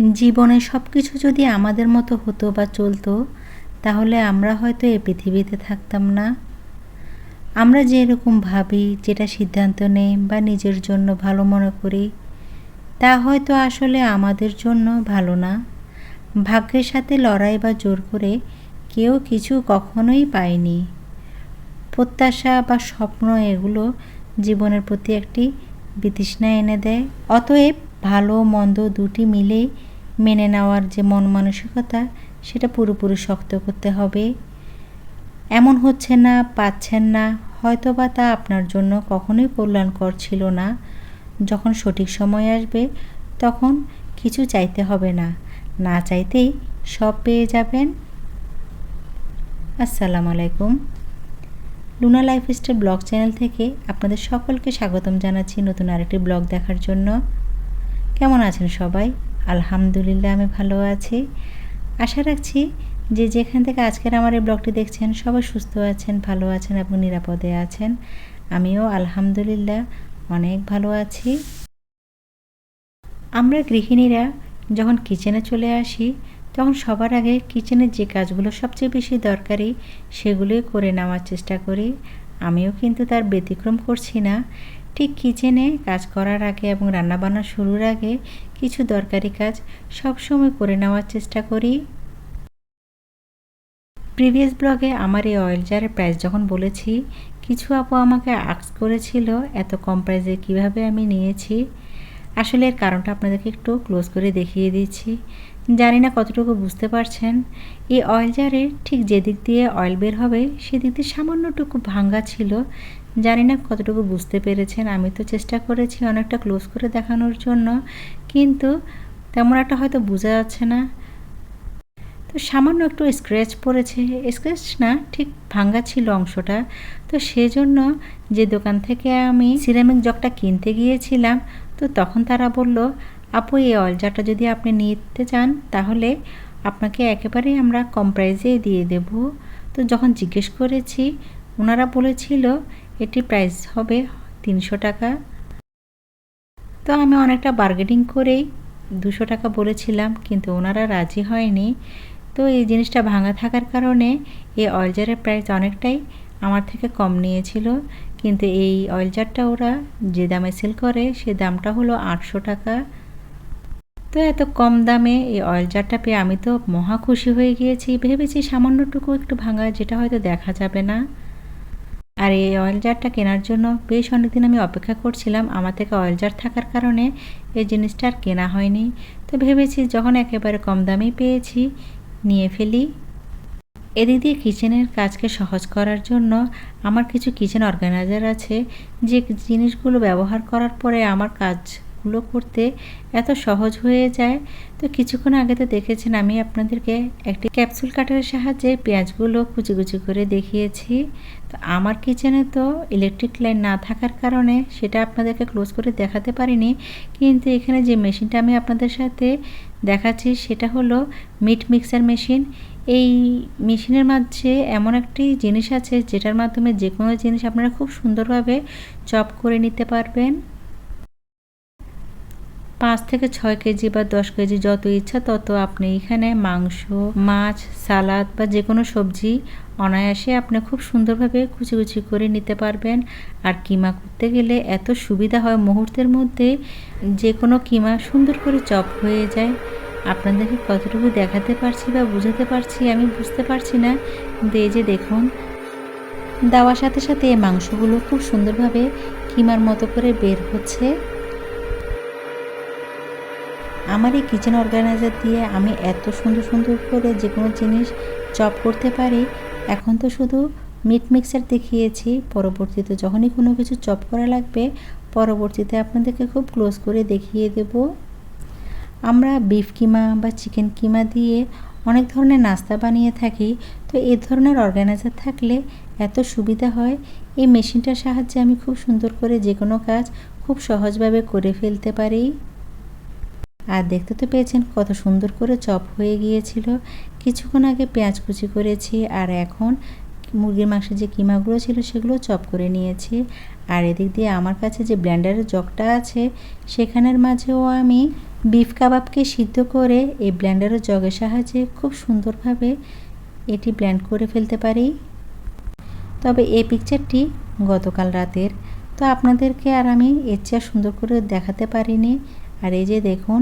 জীবনে সব কিছু যদি আমাদের মতো হতো বা চলতো, তাহলে আমরা হয়তো এই পৃথিবীতে থাকতাম না। আমরা যেরকম ভাবি, যেটা সিদ্ধান্ত নেই বা নিজের জন্য ভালো মনে করি, তা হয়তো আসলে আমাদের জন্য ভালো না। ভাগ্যের সাথে লড়াই বা জোর করে কেউ কিছু কখনোই পায়নি। প্রত্যাশা বা স্বপ্ন এগুলো জীবনের প্রতি একটি বিতৃষ্ণা এনে দেয়। অতএব ভালো, মন্দ দুটি মিলেই মেনে নেওয়ার যে মন মানসিকতা, সেটা পুরোপুরি শক্ত করতে হবে। এমন হচ্ছে না, পাচ্ছেন না হয়তো বা তা আপনার জন্য কখনোই কল্যাণকর ছিল না। যখন সঠিক সময় আসবে, তখন কিছু চাইতে হবে না। না চাইতেই সব পেয়ে যাবেন। আসসালামু আলাইকুম। Luna life lifestyle blog channel থেকে আপনাদের সকলকে স্বাগতম জানাচ্ছি নতুন আরেকটি ব্লগ দেখার জন্য। কেমন আছেন সবাই? আলহামদুলিল্লাহ আমি ভালো আছি। আশা রাখছি যে যেখান থেকে আজকের আমার এই ব্লগটি দেখছেন, সবাই সুস্থ আছেন, ভালো আছেন এবং নিরাপদে আছেন। আমিও আলহামদুলিল্লাহ অনেক ভালো আছি। আমরা গৃহিণীরা যখন কিচেনে চলে আসি, তখন সবার আগে কিচেনের যে কাজগুলো সবচেয়ে বেশি দরকারি, সেগুলোই করে নেওয়ার চেষ্টা করি। আমিও কিন্তু তার ব্যতিক্রম করছি না। ঠিক কিচেনে কাজ করার আগে এবং রান্নাবান্না শুরুর আগে কিছু দরকারি কাজ সবসময় করে নেওয়ার চেষ্টা করি। প্রিভিয়াস ব্লগে আমার এই অয়েল জারের প্রাইস যখন বলেছি, কিছু আপু আমাকে আক্স করেছিল, এত কম প্রাইসে কীভাবে আমি নিয়েছি? আসলে এর কারণটা আপনাদেরকে একটু ক্লোজ করে দেখিয়ে দিচ্ছি। জানি না কতটুকু বুঝতে পারছেন, এই অয়েল জারে ঠিক যেদিক দিয়ে অয়েল বের হবে, সেদিক দিয়ে সামান্যটুকু ভাঙ্গা ছিল জানি না কতটুকু বুঝতে পেরেছেন, আমি তো চেষ্টা করেছি অনেকটা ক্লোজ করে দেখানোর জন্য, কিন্তু তেমন একটা হয়তো বোঝা যাচ্ছে না। তো সামান্য একটু স্ক্র্যাচ পড়েছে স্ক্র্যাচ না, ঠিক ভাঙ্গা ছিল অংশটা। তো সেজন্য যে দোকান থেকে আমি সিরামিক জগটা কিনতে গিয়েছিলাম, তো তখন তারা বলল, আপু, এই অয়েল জারটা যদি আপনি নিতে চান, তাহলে আপনাকে একেবারেই আমরা কম প্রাইসেই দিয়ে দেব। তো যখন জিজ্ঞেস করেছি ওনারা বলেছিল এটি প্রাইস হবে তিনশো টাকা। তো আমি অনেকটা বার্গেনিং করেই দুশো টাকা বলেছিলাম, কিন্তু ওনারা রাজি হয়নি। তো এই জিনিসটা ভাঙা থাকার কারণে এই অয়েল জারের প্রাইস অনেকটাই আমার থেকে কম নিয়েছিল। কিন্তু এই অয়েল জারটা ওরা যে দামে সেল করে, সে দামটা হলো আটশো টাকা। তো এত কম দামে এই অয়েল জারটা পেয়ে আমি তো মহা খুশি হয়ে গিয়েছি। ভেবেছি সামান্যটুকু একটু ভাঙা, যেটা হয়তো দেখা যাবে না। আর এই অয়েল জারটা কেনার জন্য বেশ অনেকদিন আমি অপেক্ষা করছিলাম, আমার থেকে অয়েল জার থাকার কারণে এই জিনিসটা আর কেনা হয়নি। তো ভেবেছি যখন একেবারে কম দামেই পেয়েছি, নিয়ে ফেলি। এদিক দিয়ে কিচেনের কাজকে সহজ করার জন্য আমার কিছু কিচেন অর্গানাইজার আছে, যে জিনিসগুলো ব্যবহার করার পরে আমার কাজগুলো করতে এত সহজ হয়ে যায়। তো কিছুক্ষণ আগে তো দেখেছেন আমি আপনাদেরকে একটি ক্যাপসুল কাটারের সাহায্যে পেঁয়াজগুলো কুচি কুচি করে দেখিয়েছি। তো আমার কিচেনে তো ইলেকট্রিক লাইন না থাকার কারণে সেটা আপনাদেরকে ক্লোজ করে দেখাতে পারিনি। কিন্তু এখানে যে মেশিনটা আমি আপনাদের সাথে দেখাচ্ছি সেটা হলো মিট মিক্সার মেশিন এই মেশিনের মাঝে এমন একটি জিনিস আছে যেটার মাধ্যমে যে কোনো জিনিস আপনারা খুব সুন্দরভাবে চপ করে নিতে পারবেন। পাঁচ থেকে ছয় কেজি বা দশ কেজি যত ইচ্ছা তত আপনি এখানে মাংস, মাছ, সালাদ বা যে কোনো সবজি অনায়াসে আপনি খুব সুন্দরভাবে কুচি কুচি করে নিতে পারবেন। আর কিমা করতে গেলে এত সুবিধা হয় মুহূর্তের মধ্যে যে কোনো কিমা সুন্দর করে চপ হয়ে যায়। আপনাদেরকে কতটুকু দেখাতে পারছি বা বুঝাতে পারছি আমি বুঝতে পারছি না। কিন্তু এই যে দেখুন, দেওয়ার সাথে সাথে মাংসগুলো খুব সুন্দরভাবে কিমার মতো করে বের হচ্ছে। আমার এই কিচেন অর্গানাইজার দিয়ে আমি এত সুন্দর সুন্দর করে যে কোনো জিনিস চপ করতে পারি, এখন তো শুধু মিট মিক্সার দেখিয়েছি। পরবর্তীতে যখনই কোনো কিছু চপ করা লাগবে, পরবর্তীতে আপনাদেরকে খুব ক্লোজ করে দেখিয়ে দেব। আমরা বিফ কিমা বা চিকেন কিমা দিয়ে অনেক ধরনের নাস্তা বানিয়ে থাকি। তো এ ধরনের অর্গানাইজার থাকলে এত সুবিধা হয়। এই মেশিনটার সাহায্যে আমি খুব সুন্দর করে যে কোনো কাজ খুব সহজভাবে করে ফেলতে পারি। আর দেখতে তো পেয়েছেন কত সুন্দর করে চপ হয়ে গিয়েছিল। কিছুক্ষণ আগে পেঁয়াজ কুচি করেছি আর এখন মুরগির মাংসের যে কিমাগুলো ছিল সেগুলো চপ করে নিয়েছি। আর এদিক দিয়ে আমার কাছে যে ব্ল্যান্ডারের জগটা আছে, সেখানের মাঝেও আমি বিফ কাবাবকে সিদ্ধ করে এই ব্ল্যান্ডারের জগের সাহায্যে খুব সুন্দরভাবে এটি ব্ল্যান্ড করে ফেলতে পারি। তবে এই পিকচারটি গতকাল রাতের। তো আপনাদেরকে আর আমি এর চেয়ে সুন্দর করে দেখাতে পারিনি। আর এই যে দেখুন,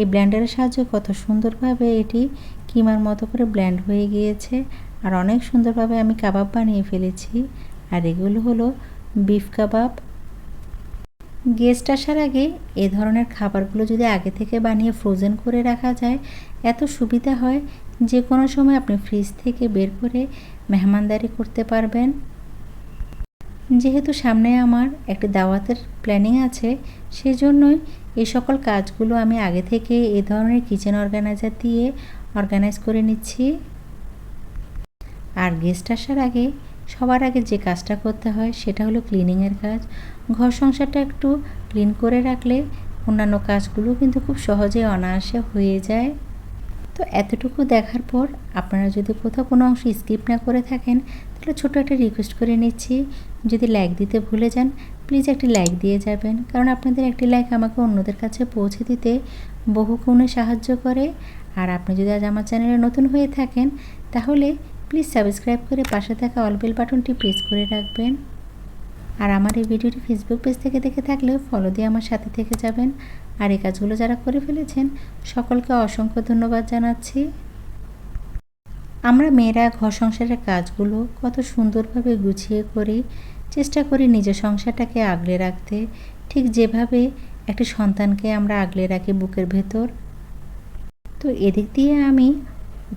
এই ব্লেন্ডারের সাহায্যে কত সুন্দরভাবে এটি কিমার মতো করে ব্ল্যান্ড হয়ে গিয়েছে। আর অনেক সুন্দরভাবে আমি কাবাব বানিয়ে ফেলেছি। আর এগুলো হলো বিফ কাবাব। গেস্ট আসার আগে এ ধরনের খাবারগুলো যদি আগে থেকে বানিয়ে ফ্রোজেন করে রাখা যায়, এত সুবিধা হয় যে কোনো সময় আপনি ফ্রিজ থেকে বের করে মেহমানদারি করতে পারবেন। যেহেতু সামনে আমার একটি দাওয়াতের প্ল্যানিং আছে, সেজন্যই এই সকল কাজগুলো আমি আগে থেকে এ ধরনের কিচেন অর্গানাইজার দিয়ে অর্গানাইজ করে নিচ্ছি। আর গেস্ট আসার আগে, সবার আগে যে কাজটা করতে হয় সেটা হলো ক্লিনিংয়ের কাজ। ঘর সংসারটা একটু ক্লিন করে রাখলে অন্যান্য কাজগুলো কিন্তু খুব সহজে অনায়াসে হয়ে যায়। তো এতটুকু দেখার পর আপনারা যদি কোথাও কোনো অংশ স্কিপ না করে থাকেন, তাহলে ছোটো একটা রিকোয়েস্ট করে নিচ্ছি। যদি লাইক দিতে ভুলে যান প্লিজ একটি লাইক দিয়ে যাবেন। কারণ আপনাদের একটি লাইক আমাকে অন্যদের কাছে পৌঁছে দিতে বহু কোণে সাহায্য করে। আর আপনি যদি আজ আমার চ্যানেলে নতুন হয়ে থাকেন, তাহলে প্লিজ সাবস্ক্রাইব করে পাশে থাকা অলবেল বাটনটি প্রেস করে রাখবেন। আর আমার এই ভিডিওটি ফেসবুক পেজ থেকে দেখে থাকলেও ফলো দিয়ে আমার সাথে থেকে যাবেন। আর এই কাজগুলো যারা করে ফেলেছেন, সকলকে অসংখ্য ধন্যবাদ জানাচ্ছি। আমরা মেয়েরা ঘর সংসারের কাজগুলো কত সুন্দরভাবে গুছিয়ে করি। চেষ্টা করি নিজের সংসারটাকে আগলে রাখতে। ঠিক যেভাবে একটি সন্তানকে আমরা আগলে রাখি বুকের ভেতর। তো এদিক দিয়ে আমি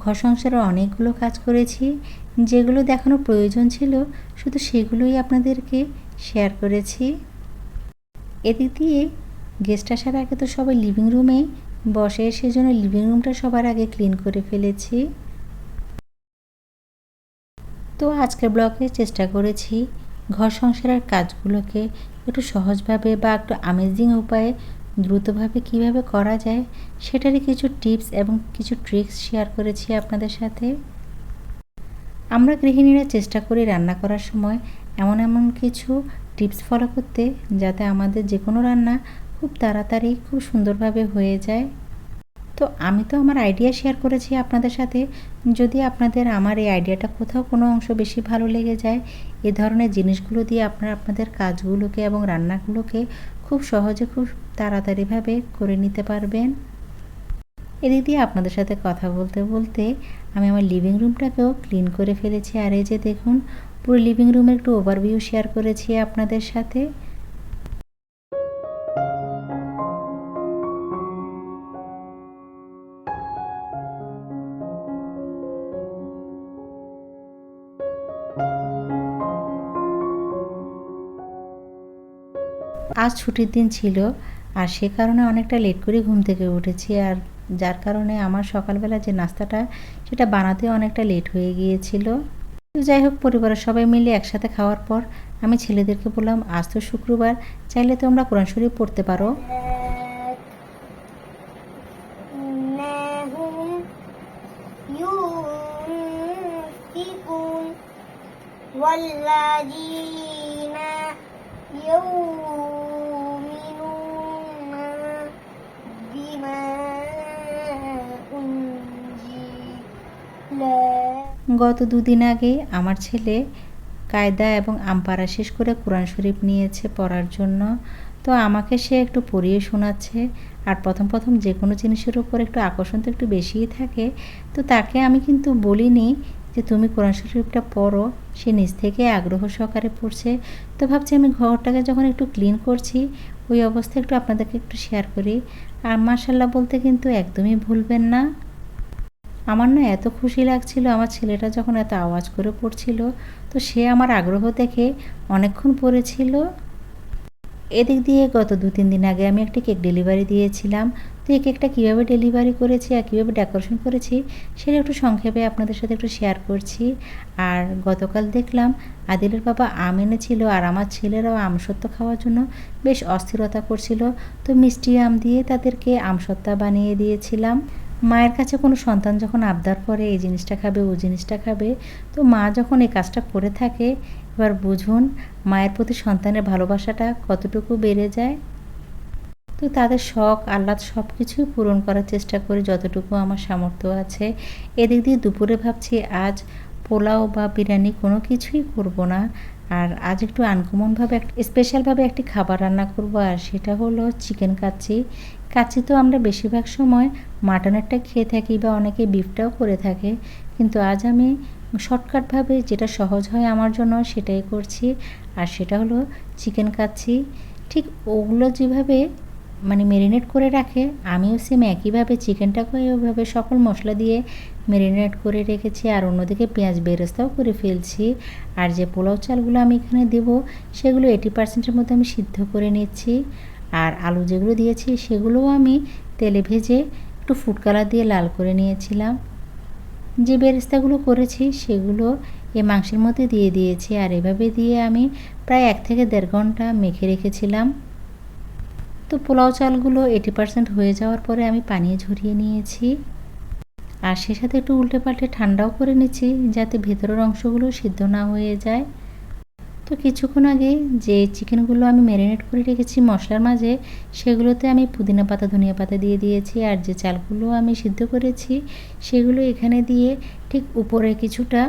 ঘর সংসারে অনেকগুলো কাজ করেছি। যেগুলো দেখানোর প্রয়োজন ছিল, শুধু সেগুলোই আপনাদেরকে শেয়ার করেছি। এদিক দিয়ে গেস্ট আসার আগে তো সবাই লিভিং রুমে বসে, সেজন্য লিভিং রুমটা সবার আগে ক্লিন করে ফেলেছি। তো আজকের ব্লগে চেষ্টা করেছি ঘর সংসারের কাজগুলোকে একটু সহজভাবে বা একটু আমেজিং উপায়ে দ্রুতভাবে কীভাবে করা যায়, সেটারই কিছু টিপস এবং কিছু ট্রিক্স শেয়ার করেছি আপনাদের সাথে। আমরা গৃহিণীরা চেষ্টা করি রান্না করার সময় এমন এমন কিছু টিপস ফলো করতে, যাতে আমাদের যে কোনো রান্না খুব তাড়াতাড়ি, খুব সুন্দরভাবে হয়ে যায়। তো আমি তো আমার আইডিয়া শেয়ার করেছি আপনাদের সাথে। যদি আপনাদের আমার এই আইডিয়াটা কোথাও কোনো অংশ বেশি ভালো লেগে যায়, এ ধরনের জিনিসগুলো দিয়ে আপনারা আপনাদের কাজগুলোকে এবং রান্নাগুলোকে খুব সহজে খুব তাড়াতাড়িভাবে করে নিতে পারবেন। এদিক দিয়ে আপনাদের সাথে কথা বলতে বলতে আমি আমার লিভিং রুমটাকেও ক্লিন করে ফেলেছি। আর এই যে দেখুন, পুরো লিভিং রুমের একটু ওভারভিউ শেয়ার করেছি আপনাদের সাথে। আজ ছুটির দিন ছিল আর সে কারণে অনেকটা লেট করে ঘুম থেকে উঠেছি আর যার কারণে আমার সকালবেলা যে নাস্তাটা সেটা বানাতে অনেকটা লেট হয়ে গিয়েছিল তো যাই হোক পরিবারের সবাই মিলে একসাথে খাওয়ার পর আমি ছেলেদেরকে বললাম আজ তো শুক্রবার চাইলে তোমরা কোরআন শরীফ পড়তে পারো والذين يؤمنون গত দুদিন আগে আমার ছেলে কায়দা এবং আমপারা শেষ করে কোরআন শরীফ নিয়েছে পড়ার জন্য। তো আমাকে সে একটু পড়িয়ে শোনাচ্ছে। আর প্রথম প্রথম যে কোনো জিনিসের উপর একটু আকর্ষণ তো একটু বেশিই থাকে। তো তাকে আমি কিন্তু বলিনি যে তুমি কোরআন শরীফটা পড়ো। সে নিজ থেকে আগ্রহ সহকারে পড়ছে। তো ভাবছি আমি ঘরটাকে যখন একটু ক্লিন করছি, ওই অবস্থা একটু আপনাদেরকে একটু শেয়ার করি। আর মার্শাল্লাহ বলতে কিন্তু একদমই ভুলবেন না। আমার না এত খুশি লাগছিল, আমার ছেলেটা যখন এত আওয়াজ করে পড়ছিল, তো সে আমার আগ্রহ দেখে অনেকক্ষণ পড়েছিল। এদিক দিয়ে গত দু তিন দিন আগে আমি একটা কেক ডেলিভারি দিয়েছিলাম। তো এই কেকটা কীভাবে ডেলিভারি করেছি আর কীভাবে ডেকোরেশন করেছি, সেটা একটু সংক্ষেপে আপনাদের সাথে একটু শেয়ার করছি। আর গতকাল দেখলাম আদিলের বাবা আম এনেছিল আর আমার ছেলেরাও আমসত্ত্ব খাওয়ার জন্য বেশ অস্থিরতা করছিল। তো মিষ্টি আম দিয়ে তাদেরকে আমসত্ত্বা বানিয়ে দিয়েছিলাম। মায়ের কাছে কোনো সন্তান যখন আবদার করে, এই জিনিসটা খাবে, ও জিনিসটা খাবে, তো মা যখন এই কাজটা করে থাকে, এবার বুঝুন মায়ের প্রতি সন্তানের ভালোবাসাটা কতটুকু বেড়ে যায়? তো তাদের শখ, আহ্লাদ সব কিছুই পূরণ করার চেষ্টা করি যতটুকু আমার সামর্থ্য আছে। এদিক দিয়ে দুপুরে ভাবছি, আজ পোলাও বা বিরিয়ানি কোনো কিছুই করব না। আর আজ একটু আনকমনভাবে, স্পেশালভাবে একটি খাবার রান্না করব, আর সেটা হলো চিকেন কাচ্চি। কাচ্চি তো আমরা বেশিরভাগ সময় মাটনেরটা খেয়ে থাকি বা অনেকে বিফটাও করে থাকে, কিন্তু আজ আমি শর্টকাটভাবে যেটা সহজ হয় আমার জন্য সেটাই করছি। আর সেটা হলো চিকেন কাচ্ছি। ঠিক ওগুলো যেভাবে মানে মেরিনেট করে রাখে, আমিও সেম একইভাবে চিকেনটাকে ওইভাবে সকল মশলা দিয়ে মেরিনেট করে রেখেছি আর অন্যদিকে পেঁয়াজ বেরেস্তাও করে ফেলছি। আর যে পোলাও চালগুলো আমি এখানে দেব, সেগুলো এইটি পার্সেন্টের মধ্যে আমি সিদ্ধ করে নিচ্ছি। আর আলু যেগুলো দিয়েছি সেগুলোও আমি তেলে ভেজে একটু ফুড কালার দিয়ে লাল করে নিয়েছিলাম। যে বেরেস্তাগুলো করেছি সেগুলো এ মাংসের মধ্যে দিয়ে দিয়েছি আর এভাবে দিয়ে আমি প্রায় এক থেকে দেড় ঘণ্টা মেখে রেখেছিলাম। তো পোলাও চালগুলো এইটি পার্সেন্ট হয়ে যাওয়ার পরে আমি পানি ঝরিয়ে নিয়েছি। আর সে সাথে একটু উল্টে পাল্টে ঠান্ডাও করে নিচ্ছি যাতে ভেতরের অংশগুলো সিদ্ধ না হয়ে যায়। তো কিছুক্ষণ আগে যে চিকেনগুলো আমি ম্যারিনেট করে রেখেছি মশলার মাঝে, সেগুলোতে আমি পুদিনা পাতা, ধনিয়া পাতা দিয়ে দিয়েছি আর যে চালগুলো আমি সিদ্ধ করেছি, সেগুলো এখানে দিয়ে ঠিক উপরে কিছুটা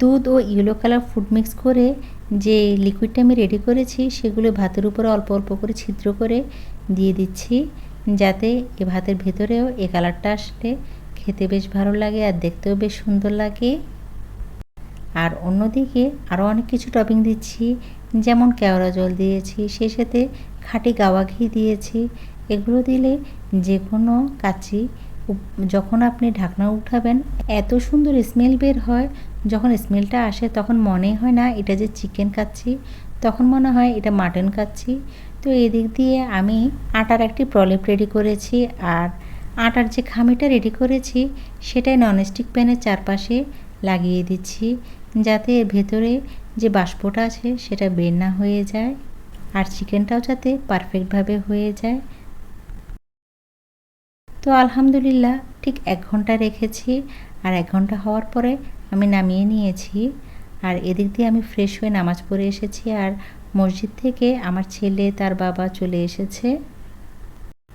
দুধ ও ইয়েলো কালার ফুড মিক্স করে যে লিকুইডটা আমি রেডি করেছি, সেগুলো ভাতের উপরে অল্প অল্প করে ছিদ্র করে দিয়ে দিচ্ছি, যাতে এ ভাতের ভেতরেও এ কালারটা আসলে খেতে বেশ ভালো লাগে আর দেখতেও বেশ সুন্দর লাগে। আর অন্যদিকে আরও অনেক কিছু টপিং দিচ্ছি, যেমন কেওড়া জল দিয়েছি সেই সাথে খাঁটি গাওয়া ঘি দিয়েছি। এগুলো দিলে যে কোনো কাচি যখন আপনি ঢাকনা উঠাবেন, এত সুন্দর স্মেল বের হয়, যখন স্মেলটা আসে তখন মনে হয় না এটা যে চিকেন কাচ্ছি, তখন মনে হয় এটা মাটন কাচ্ছি। তো এদিক দিয়ে আমি আটার একটি প্রলেপ রেডি করেছি আর আটার যে খামিটা রেডি করেছি, সেটাই ননস্টিক প্যানের চারপাশে লাগিয়ে দিচ্ছি। যাতে এর ভেতরে যে বাষ্পটা আছে সেটা বের না হয়ে যায় আর চিকেনটাও যাতে পারফেক্টভাবে হয়ে যায়। তো আলহামদুলিল্লাহ ঠিক এক ঘণ্টা রেখেছি আর এক ঘণ্টা হওয়ার পরে আমি নামিয়ে নিয়েছি। আর এদিক দিয়ে আমি ফ্রেশ হয়ে নামাজ পড়ে এসেছি আর মসজিদ থেকে আমার ছেলে, তার বাবা চলে এসেছে।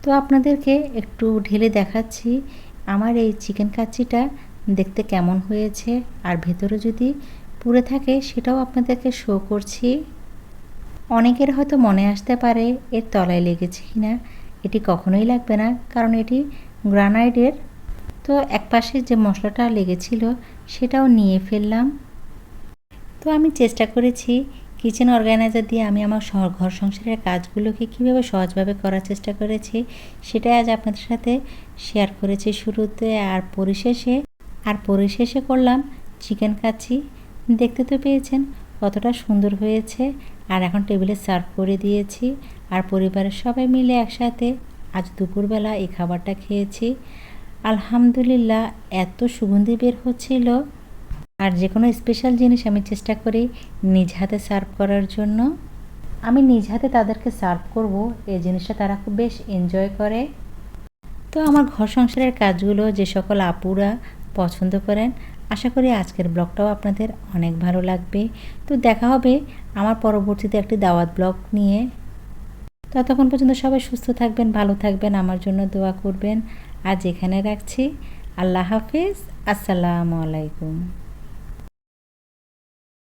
তো আপনাদেরকে একটু ঢেলে দেখাচ্ছি। আমার এই চিকেন কাচ্চিটা দেখতে কেমন হয়েছে? আর ভেতরে যদি পুড়ে থাকে, সেটাও আপনাদেরকে শো করছি। অনেকের হয়তো মনে আসতে পারে, এর তলায় লেগেছে কি না? এটি কখনোই লাগবে না, কারণ এটি গ্রানাইডের তো এক পাশে যে মশলাটা লেগেছিল, সেটাও নিয়ে ফেললাম। তো আমি চেষ্টা করেছি কিচেন অর্গানাইজার দিয়ে আমি আমার ঘর সংসারের কাজগুলোকে কীভাবে সহজভাবে করার চেষ্টা করেছি, সেটাই আজ আপনাদের সাথে শেয়ার করেছি শুরুতে। আর পরিশেষে আর পরিশেষে করলাম চিকেন কাচ্ছি দেখতে তো পেয়েছেন কতটা সুন্দর হয়েছে। আর এখন টেবিলে সার্ভ করে দিয়েছি। আর পরিবারের সবাই মিলে একসাথে আজ দুপুরবেলা এই খাবারটা খেয়েছি। আলহামদুলিল্লাহ এত সুগন্ধি বের হচ্ছিল। আর যে কোনো স্পেশাল জিনিস আমি চেষ্টা করি নিজ হাতে সার্ভ করার জন্য। আমি নিজ হাতে তাদেরকে সার্ভ করব, এই জিনিসটা তারা খুব বেশ এনজয় করে। তো আমার ঘর সংসারের কাজগুলো যে সকল আপুরা পছন্দ করেন, আশা করি আজকের ব্লগটাও আপনাদের অনেক ভালো লাগবে। তো দেখা হবে আমার পরবর্তীতে একটি দাওয়াত ব্লগ নিয়ে। ততক্ষণ পর্যন্ত সবাই সুস্থ থাকবেন, ভালো থাকবেন, আমার জন্য দোয়া করবেন। আজ এখানে রাখছি। আল্লাহ হাফিজ। আসসালামু আলাইকুম।